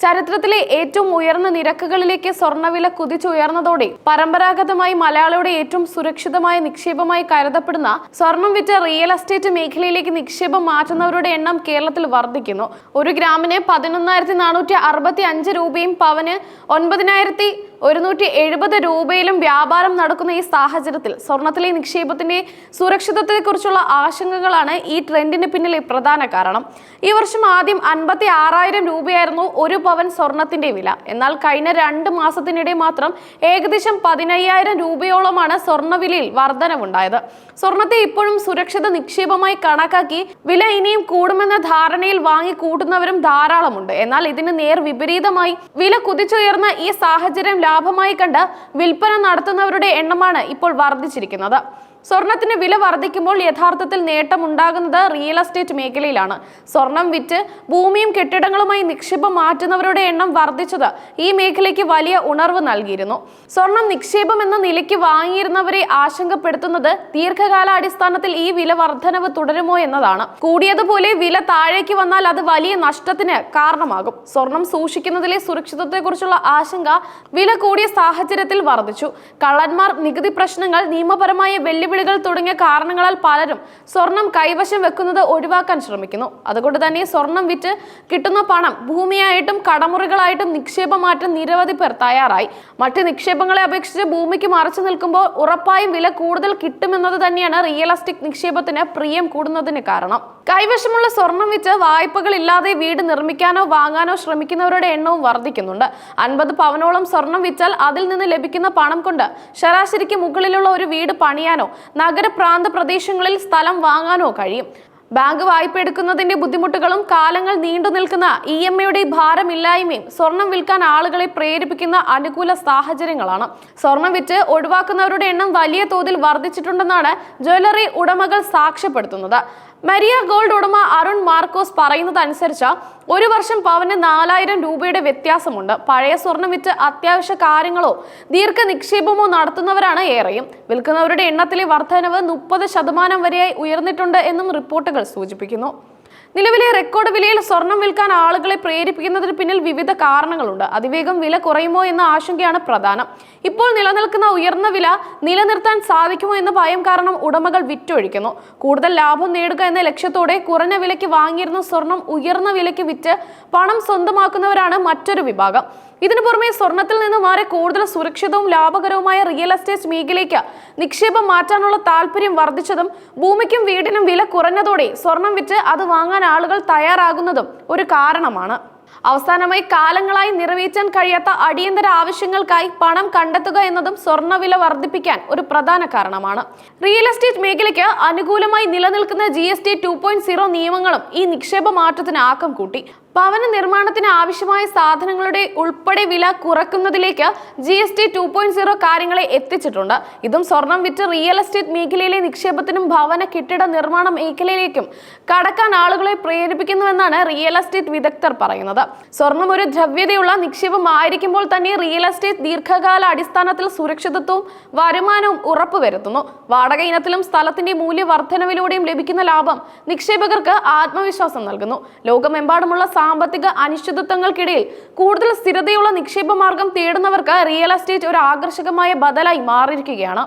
ചരിത്രത്തിലെ ഏറ്റവും ഉയർന്ന നിരക്കുകളിലേക്ക് സ്വർണവില കുതിച്ചുയർന്നതോടെ പരമ്പരാഗതമായി മലയാളിയുടെ ഏറ്റവും സുരക്ഷിതമായ നിക്ഷേപമായി കരുതപ്പെടുന്ന സ്വർണം വിറ്റ് റിയൽ എസ്റ്റേറ്റ് മേഖലയിലേക്ക് നിക്ഷേപം മാറ്റുന്നവരുടെ എണ്ണം കേരളത്തിൽ വർദ്ധിക്കുന്നു. ഒരു ഗ്രാമിന് പതിനൊന്നായിരത്തി നാനൂറ്റി അറുപത്തി അഞ്ച് രൂപയും പവന് ഒൻപതിനായിരത്തി ഒരുന്നൂറ്റി എഴുപത് രൂപയിലും വ്യാപാരം നടക്കുന്ന ഈ സാഹചര്യത്തിൽ സ്വർണത്തിലെ നിക്ഷേപത്തിന്റെ സുരക്ഷിതത്വത്തെക്കുറിച്ചുള്ള ആശങ്കകളാണ് ഈ ട്രെൻഡിന് പിന്നിലെ പ്രധാന കാരണം. ഈ വർഷം ആദ്യം അൻപത്തി ആറായിരം രൂപയായിരുന്നു ഒരു പവൻ സ്വർണത്തിന്റെ വില. എന്നാൽ കഴിഞ്ഞ രണ്ട് മാസത്തിനിടെ മാത്രം ഏകദേശം പതിനയ്യായിരം രൂപയോളമാണ് സ്വർണവിലയിൽ വർധനവുണ്ടായത്. സ്വർണത്തെ ഇപ്പോഴും സുരക്ഷിത നിക്ഷേപമായി കണക്കാക്കി വില ഇനിയും കൂടുമെന്ന ധാരണയിൽ വാങ്ങി കൂട്ടുന്നവരും ധാരാളമുണ്ട്. എന്നാൽ ഇതിന് നേർ വിപരീതമായി വില കുതിച്ചുയർന്ന ഈ സാഹചര്യം ലാഭമായി കണ്ട് വിൽപ്പന നടത്തുന്നവരുടെ എണ്ണമാണ് ഇപ്പോൾ വർദ്ധിച്ചിരിക്കുന്നത്. സ്വർണത്തിന് വില വർദ്ധിക്കുമ്പോൾ യഥാർത്ഥത്തിൽ നേട്ടമുണ്ടാകുന്നത് റിയൽ എസ്റ്റേറ്റ് മേഖലയിലാണ്. സ്വർണം വിറ്റ് ഭൂമിയും കെട്ടിടങ്ങളുമായി നിക്ഷേപം മാറ്റുന്നവരുടെ എണ്ണം വർദ്ധിച്ചത് ഈ മേഖലയ്ക്ക് വലിയ ഉണർവ് നൽകിയിരുന്നു. സ്വർണം നിക്ഷേപം എന്ന നിലയ്ക്ക് വാങ്ങിയിരുന്നവരെ ആശങ്കപ്പെടുത്തുന്നത് ദീർഘകാലാടിസ്ഥാനത്തിൽ ഈ വില വർധനവ് തുടരുമോ എന്നതാണ്. കൂടിയതുപോലെ വില താഴേക്ക് വന്നാൽ അത് വലിയ നഷ്ടത്തിന് കാരണമാകും. സ്വർണം സൂക്ഷിക്കുന്നതിലെ സുരക്ഷിതത്വത്തെക്കുറിച്ചുള്ള ആശങ്ക വില കൂടിയ സാഹചര്യത്തിൽ വർദ്ധിച്ചു. കള്ളന്മാർ നികുതി പ്രശ്നങ്ങൾ നിയമപരമായ വെല്ലുവിളികൾ തുടങ്ങിയ കാരണങ്ങളാൽ പലരും സ്വർണം കൈവശം വെക്കുന്നത് ഒഴിവാക്കാൻ ശ്രമിക്കുന്നു. അതുകൊണ്ട് തന്നെ സ്വർണം വിറ്റ് കിട്ടുന്ന പണം ഭൂമിയായിട്ടും കടമുറികളായിട്ടും നിക്ഷേപം മാറ്റാൻ നിരവധി പേർ തയ്യാറായി. മറ്റ് നിക്ഷേപങ്ങളെ അപേക്ഷിച്ച് ഭൂമിക്ക് മറച്ചു നിൽക്കുമ്പോൾ ഉറപ്പായും വില കൂടുതൽ കിട്ടുമെന്നത് തന്നെയാണ് റിയൽ എസ്റ്റേറ്റ് നിക്ഷേപത്തിന് പ്രിയം കൂടുന്നതിന് കാരണം. കൈവശമുള്ള സ്വർണം വിറ്റ് വായ്പകൾ ഇല്ലാതെ വീട് നിർമ്മിക്കാനോ വാങ്ങാനോ ശ്രമിക്കുന്നവരുടെ എണ്ണവും വർദ്ധിക്കുന്നുണ്ട്. അൻപത് പവനോളം സ്വർണം വിറ്റാൽ അതിൽ നിന്ന് ലഭിക്കുന്ന പണം കൊണ്ട് ശരാശരിക്ക് മുകളിലുള്ള ഒരു വീട് പണിയാനോ നഗരപ്രാന്ത പ്രദേശങ്ങളിൽ സ്ഥലം വാങ്ങാനോ കഴിയും. ബാങ്ക് വായ്പ എടുക്കുന്നതിന്റെ ബുദ്ധിമുട്ടുകളും കാലങ്ങൾ നീണ്ടു നിൽക്കുന്ന ഇ എം ഐയുടെ ഭാരമില്ലായ്മയും സ്വർണം വിൽക്കാൻ ആളുകളെ പ്രേരിപ്പിക്കുന്ന അനുകൂല സാഹചര്യങ്ങളാണ്. സ്വർണം വിറ്റ് ഒഴിവാക്കുന്നവരുടെ എണ്ണം വലിയ തോതിൽ വർദ്ധിച്ചിട്ടുണ്ടെന്നാണ് ജ്വല്ലറി ഉടമകൾ സാക്ഷ്യപ്പെടുത്തുന്നത്. മരിയ ഗോൾഡ് ഉടമ അരുൺ മാർക്കോസ് പറയുന്നത് അനുസരിച്ച് ഒരു വർഷം പവന് നാലായിരം രൂപയുടെ വ്യത്യാസമുണ്ട്. പഴയ സ്വർണം വിറ്റ് അത്യാവശ്യ കാര്യങ്ങളോ ദീർഘ നിക്ഷേപമോ നടത്തുന്നവരാണ് ഏറെയും. വിൽക്കുന്നവരുടെ എണ്ണത്തിലെ വർധനവ് മുപ്പത് ശതമാനം വരെയായി ഉയർന്നിട്ടുണ്ട് എന്നും റിപ്പോർട്ടുകൾ സൂചിപ്പിക്കുന്നു. നിലവിലെ റെക്കോർഡ് വിലയിൽ സ്വർണം വിൽക്കാൻ ആളുകളെ പ്രേരിപ്പിക്കുന്നതിന് പിന്നിൽ വിവിധ കാരണങ്ങളുണ്ട്. അതിവേഗം വില കുറയുമോ എന്ന ആശങ്കയാണ് പ്രധാനം. ഇപ്പോൾ നിലനിൽക്കുന്ന ഉയർന്ന വില നിലനിർത്താൻ സാധിക്കുമോ എന്ന ഭയം കാരണം ഉടമകൾ വിറ്റൊഴിക്കുന്നു. കൂടുതൽ ലാഭം നേടുക എന്ന ലക്ഷ്യത്തോടെ കുറഞ്ഞ വിലയ്ക്ക് വാങ്ങിയിരുന്ന സ്വർണം ഉയർന്ന വിലയ്ക്ക് വിറ്റ് പണം സ്വന്തമാക്കുന്നവരാണ് മറ്റൊരു വിഭാഗം. ഇതിനു പുറമെ സ്വർണത്തിൽ നിന്ന് മാറി കൂടുതൽ സുരക്ഷിതവും ലാഭകരവുമായ റിയൽ എസ്റ്റേറ്റ് മേഖലയ്ക്ക് നിക്ഷേപം മാറ്റാനുള്ള താല്പര്യം വർദ്ധിച്ചതും ഭൂമിക്കും വീടിനും വില കുറഞ്ഞതോടെ സ്വർണം വിറ്റ് അത് വാങ്ങാൻ ആളുകൾ തയ്യാറാകുന്നതും ഒരു കാരണമാണ്. അവസാനമായി കാലങ്ങളായി നിറവേറ്റാൻ കഴിയാത്ത അടിയന്തര ആവശ്യങ്ങൾക്കായി പണം കണ്ടെത്തുക എന്നതും സ്വർണവില വർദ്ധിപ്പിക്കാൻ ഒരു പ്രധാന കാരണമാണ്. റിയൽ എസ്റ്റേറ്റ് മേഖലയ്ക്ക് അനുകൂലമായി നിലനിൽക്കുന്ന G S T two point zero നിയമങ്ങളും ഈ നിക്ഷേപ മാറ്റത്തിന് ആക്കം കൂട്ടി. ഭവന നിർമ്മാണത്തിന് ആവശ്യമായ സാധനങ്ങളുടെ ഉൾപ്പെടെ വില കുറക്കുന്നതിലേക്ക് G S T two point zero കാര്യങ്ങളെ എത്തിച്ചിട്ടുണ്ട്. ഇതും സ്വർണം വിറ്റ് റിയൽ എസ്റ്റേറ്റ് മേഖലയിലെ നിക്ഷേപത്തിനും ഭവന കെട്ടിട നിർമ്മാണ മേഖലയിലേക്കും കടക്കാൻ ആളുകളെ പ്രേരിപ്പിക്കുന്നുവെന്നാണ് റിയൽ എസ്റ്റേറ്റ് വിദഗ്ധർ പറയുന്നത്. സ്വർണം ഒരു ദ്രവ്യതയുള്ള നിക്ഷേപമായിരിക്കുമ്പോൾ തന്നെ റിയൽ എസ്റ്റേറ്റ് ദീർഘകാല അടിസ്ഥാനത്തിൽ സുരക്ഷിതത്വവും വരുമാനവും ഉറപ്പുവരുത്തുന്നു. വാടക ഇനത്തിലും സ്ഥലത്തിന്റെ മൂല്യവർദ്ധനവിലൂടെയും ലഭിക്കുന്ന ലാഭം നിക്ഷേപകർക്ക് ആത്മവിശ്വാസം നൽകുന്നു. ലോകമെമ്പാടുമുള്ള സാമ്പത്തിക അനിശ്ചിതത്വങ്ങൾക്കിടയിൽ കൂടുതൽ സ്ഥിരതയുള്ള നിക്ഷേപ മാർഗം തേടുന്നവർക്ക് റിയൽ എസ്റ്റേറ്റ് ഒരു ആകർഷകമായ ബദലായി മാറിയിരിക്കുകയാണ്.